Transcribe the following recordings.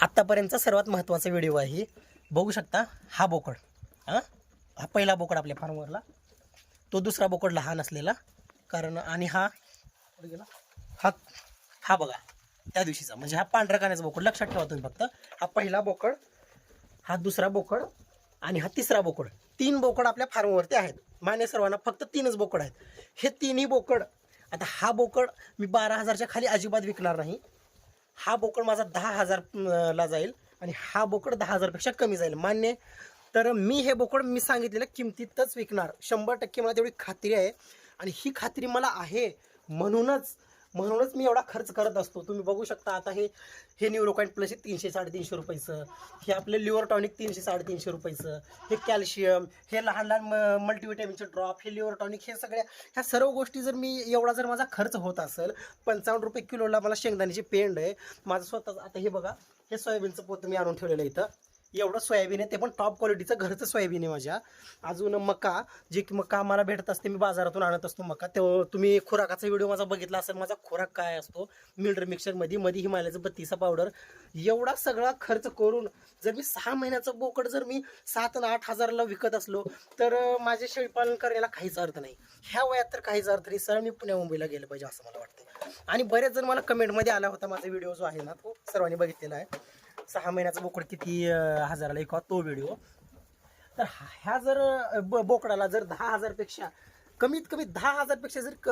आत्तापर्यंतचा सर्वात महत्त्वाचा व्हिडिओ आहे बघू शकता हा बोकड. हां? हा पहिला बोकड आपल्या फार्मवरला तो दुसरा बोकड लहान असलेला. कारण आणि हा गेला. हा हा बघा त्या दिवशीचा. म्हणजे हा पांढऱ्या काण्याचा बोकड. लक्षात ठेवा तुम्ही फक्त. हा पहिला बोकड हा दुसरा बोकड आणि हा तिसरा बोकड. तीन बोकड आपल्या फार्मवरती आहेत. मान्य सर्वांना फक्त तीनच बोकड आहेत. हे तिन्ही बोकड आता हा बोकड मी बारा हजारच्या खाली अजिबात विकणार नाही. हा बोकड माझा दहा हजार ला जाईल आणि हा बोकड दहा हजारपेक्षा कमी जाईल. मान्य तर मी हे बोकड मी सांगितलेलं किमतीतच विकणार. शंभर टक्के मला तेवढी खात्री आहे. आणि ही खात्री मला आहे म्हणूनच म्हणूनच मी एवढा खर्च करत असतो. तुम्ही बघू शकता आता हे हे न्यूरोकाइन प्लस हे तीनशे साडेतीनशे रुपयाचं. हे आपलं लिव्हर टॉनिक तीनशे साडेतीनशे रुपयाचं. हे कॅल्शियम हे लहान लहान मल्टीविटॅमिनचे ड्रॉप हे लिव्हर टॉनिक हे सगळ्या ह्या सर्व गोष्टी जर मी एवढा जर माझा खर्च होत असेल पंचावन्न रुपये किलोला मला शेंगदाण्याची पेंड आहे. माझं स्वतःच आता हे बघा हे सोयाबीनचं पोत मी आणून ठेवलेलं आहे इथं. एवढं सोयाबीन आहे ते पण टॉप क्वालिटीचं घरचं सोयाबीन आहे माझ्या. अजून मका जे की मका मला भेटत असते मी बाजारातून आणत असतो मका. तो तुम्ही खुराकाचा व्हिडिओ माझा बघितला असेल माझा खुराक काय असतो? मिल्डर मिक्सरमध्ये मध्ये हिमालयाचं बत्तीसा पावडर एवढा सगळा खर्च करून जर मी सहा महिन्याचं बोकड जर मी सात आणि आठ हजाराला विकत असलो तर माझे शेळीपालन करायला काहीच अर्थ नाही. ह्या वयात तर काहीच अर्थ नाही. सर मी पुण्या मुंबईला गेलं पाहिजे असं मला वाटतं आणि बरेच जण मला कमेंटमध्ये आला होता माझा व्हिडिओ जो आहे ना तो सर्वांनी बघितलेला आहे. सहा महिन्याचा बोकड किती हजाराला ऐकवा तो व्हिडिओ तर ह्या जर ब- बोकडाला जर दहा हजारपेक्षा कमीत कमी दहा हजारपेक्षा जर क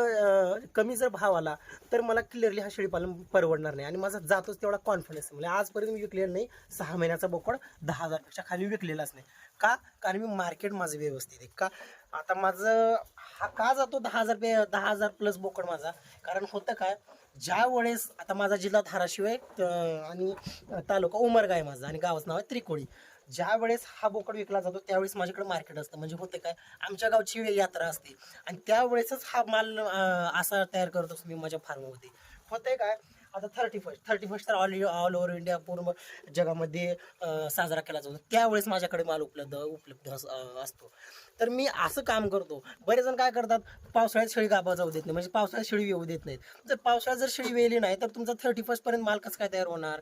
कमी जर भाव आला तर मला क्लिअरली हा शेळीपालन परवडणार नाही. आणि माझा जातोच तेवढा कॉन्फिडन्स म्हणजे आजपर्यंत मी विकलेला नाही सहा महिन्याचा बोकड दहा हजारपेक्षा खाली विकलेलाच नाही. का? कारण मी मार्केट माझं व्यवस्थित आहे. का? आता माझं हा का जातो? दहा हजार पे दहा हजार प्लस बोकड माझा. कारण होतं काय? ज्या वेळेस आता माझा जिल्हा धाराशिव आहे आणि तालुका उमरगा आहे माझा आणि गावाचं नाव आहे त्रिकोळी ज्या वेळेस हा बोकड विकला जातो त्यावेळेस माझ्याकडे मार्केट असतं. म्हणजे होते काय? आमच्या गावची यात्रा असते. आणि त्यावेळेसच हा माल असा तयार करत असतो मी माझ्या फार्ममध्ये होतंय काय? आता थर्टी फर्स्ट थर्टी फर्स्ट तर ऑल ऑल ओव्हर इंडिया पूर्ण जगामध्ये साजरा केला जातो. त्यावेळेस माझ्याकडे माल उपलब्ध उपलब्ध असतो. तर मी असं काम करतो. बरेच जण काय करतात पावसाळ्यात शेळी गाबा जाऊ देत नाही. म्हणजे पावसाळ्यात शेळी येऊ देत नाहीत. जर पावसाळ्यात जर शेळी वेली नाही तर तुमचा थर्टी फर्स्टपर्यंत माल कसं काय तयार होणार?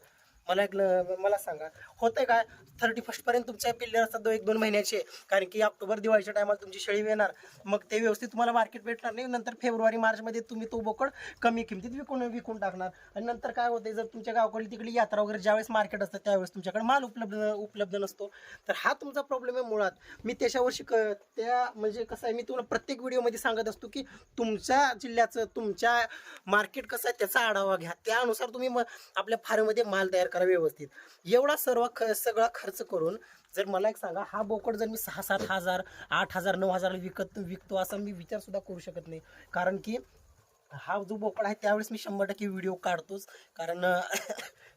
मला एक मला सांगा. होतंय काय थर्टी फर्स्ट पर्यंत तुमच्या पिल्लर असतात दो एक दोन महिन्याचे. कारण की ऑक्टोबर दिवाळीच्या टायमाला तुमची शेळी येणार मग ते व्यवस्थित तुम्हाला मार्केट भेटणार नाही. नंतर फेब्रुवारी मार्चमध्ये तुम्ही तो बोकड कमी किमतीत विकून विकून टाकणार. आणि नंतर काय होते जर तुमच्या गावाकडली तिकडे यात्रा वगैरे ज्यावेळेस मार्केट असतं त्यावेळेस तुमच्याकडे माल उपलब्ध उपलब्ध नसतो. तर हा तुमचा प्रॉब्लेम आहे मुळात. मी त्याच्यावर शिक त्या म्हणजे कसं आहे मी तुम्हाला प्रत्येक व्हिडिओमध्ये सांगत असतो की तुमच्या जिल्ह्याचं तुमच्या मार्केट कसं आहे त्याचा आढावा घ्या. त्यानुसार तुम्ही मग आपल्या फार्ममध्ये माल तयार करा. व्यवस्थित. एवढा सर्व ख सगळा खर्च करून जर मला एक सांगा हा बोकड जर मी सहा सात हजार आठ हजार नऊ हजारला विकत विकतो असा मी विचारसुद्धा करू शकत नाही. कारण की हा जो बोकड आहे त्यावेळेस मी शंभर टक्के व्हिडिओ काढतोच. कारण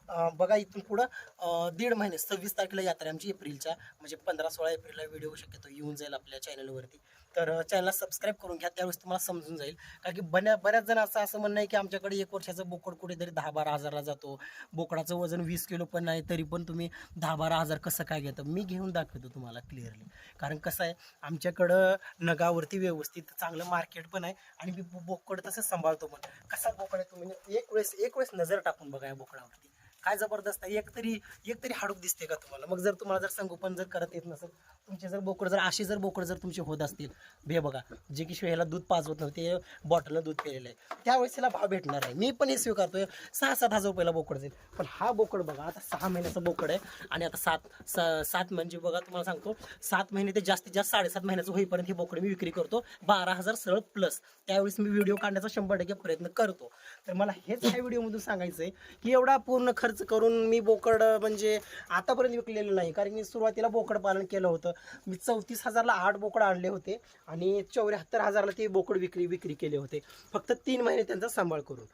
बघा इथून पुढं दीड महिने सव्वीस तारखेला यात्रा आहे आमची एप्रिलच्या. म्हणजे पंधरा सोळा एप्रिलला व्हिडिओ शक्यतो येऊन जाईल आपल्या चॅनलवरती तर चॅनलला सबस्क्राईब करून घ्या. त्यावेळेस तुम्हाला समजून जाईल. कारण की बऱ्या बऱ्याच जण असं असं म्हणणं आहे की आमच्याकडे एक वर्षाचं बोकड कुठेतरी दहा बारा हजारला जातो. बोकडाचं वजन वीस किलो पण नाही तरी पण तुम्ही दहा बारा हजार कसं काय घेतं? मी घेऊन दाखवतो तुम्हाला क्लिअरली कारण कसं आहे आमच्याकडं नगावरती व्यवस्थित चांगलं मार्केट पण आहे आणि मी बो- बोकड तसं सांभाळतो पण. कसा बोकड आहे तुम्ही म्हणजे एक वेळेस एक वेळेस नजर टाकून बघा या बोकडावरती. काय जबरदस्त आहे. एक तरी एक तरी हाडूक दिसते का तुम्हाला? मग जर तुम्हाला जर संगोपन जर करत येत नसेल तुमचे जर बोकड जर असे जर बोकड जर तुमचे होत असतील भे बघा जे की शिवायला दूध पाजवत नव्हते बॉटलनं दूध पेलेलं आहे. त्यावेळेस त्याला भाव भेटणार आहे. मी पण हे स्वीकारतोय सहा सात हजार रुपयाला बोकड जाईल पण हा बोकड बघा आता सहा महिन्याचा बोकड आहे आणि आता सात सा- सात म्हणजे बघा तुम्हाला सांगतो सात महिने ते जास्तीत जास्त साडेसात महिन्याचं होईपर्यंत ही बोकड मी विक्री करतो बारा हजार सरळ प्लस त्यावेळेस मी व्हिडिओ काढण्याचा शंभर टक्के प्रयत्न करतो. तर मला हेच ह्या व्हिडिओमधून सांगायचं आहे की एवढा पूर्ण खर्च करून मी बोकड म्हणजे आतापर्यंत विकलेलं नाही. कारण मी सुरुवातीला बोकड पालन केलं होतं. मी चौतीस हजारला आठ बोकड आणले होते आणि चौऱ्याहत्तर हजारला ते बोकड विक्री विक्री केले होते. फक्त तीन महिने त्यांचा सांभाळ करून.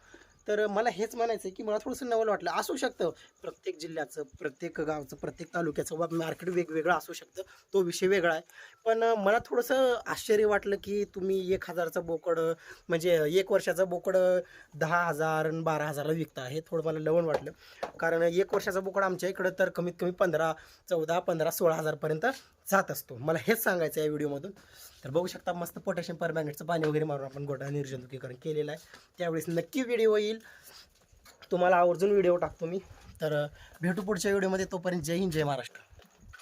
तर मला हेच म्हणायचं आहे की मला थोडंसं नवल वाटलं. असू शकतं प्रत्येक जिल्ह्याचं प्रत्येक गावचं प्रत्येक तालुक्याचं वा मार्केट वेगवेगळं असू शकतं. तो विषय वेगळा आहे. पण मला थोडंसं आश्चर्य वाटलं की तुम्ही एक हजारचं बोकड म्हणजे एक वर्षाचं बोकड दहा हजार आणि बारा हजारला विकता. हे थोडं मला लवण वाटलं. कारण एक वर्षाचं बोकड आमच्या इकडं तर कमीत कमी पंधरा चौदा पंधरा सोळा हजारपर्यंत जात असतो. मला हेच सांगायचं आहे या व्हिडिओमधून. तर बघू शकता मस्त पोटॅशियम परमॅग्नेटचं पाणी वगैरे मारून आपण गोटा निर्जंतुकीकरण केलेलं आहे. त्यावेळेस नक्की व्हिडिओ येईल. तुम्हाला आवर्जून व्हिडिओ टाकतो मी. तर भेटू पुढच्या व्हिडिओमध्ये. तोपर्यंत जय हिंद जय महाराष्ट्र.